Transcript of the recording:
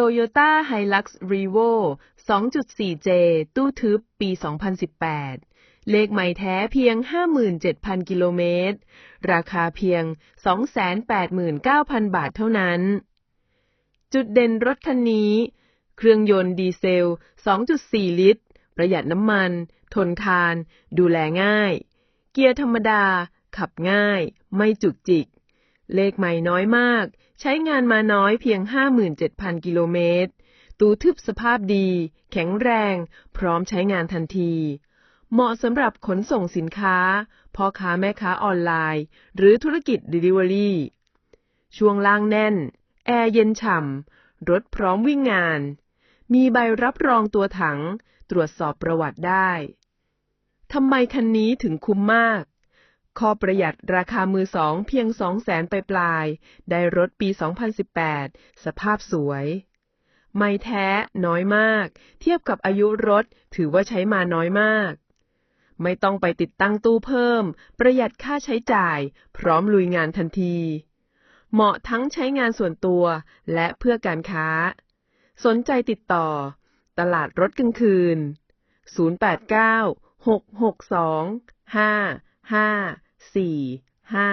Toyota Hilux Revo 2.4J ตู้ทึบ ปี 2018 เลขใหม่แท้เพียง 57,000 กิโลเมตร ราคาเพียง 289,000 บาทเท่านั้น จุดเด่นรถคันนี้ เครื่องยนต์ดีเซล 2.4 ลิตร ประหยัดน้ำมัน ทนทาน ดูแลง่าย เกียร์ธรรมดา ขับง่าย ไม่จุกจิก เลขใหม่น้อยมาก ใช้งานมาน้อยเพียง 57,000 กิโลเมตร ตู้ทึบสภาพดี แข็งแรง พร้อมใช้งานทันที เหมาะสำหรับขนส่งสินค้า พ่อค้าแม่ค้าออนไลน์ หรือธุรกิจ Delivery ช่วงล่างแน่น แอร์เย็นฉ่ำ รถพร้อมวิ่งงาน มีใบรับรองตัวถัง ตรวจสอบประวัติได้ ทำไมคันนี้ถึงคุ้มมาก ข้อประหยัดราคามือสองเพียง 2 0 0แสนปลายๆได้รถปี 2018 สภาพสวย ไม่แท้น้อยมาก เทียบกับอายุรถถือว่าใช้มาน้อยมาก ไม่ต้องไปติดตั้งตู้เพิ่ม ประหยัดค่าใช้จ่าย พร้อมลุยงานทันที เหมาะทั้งใช้งานส่วนตัวและเพื่อการค้า สนใจติดต่อ ตลาดรถกลางคืน 089 662 สี่ห้า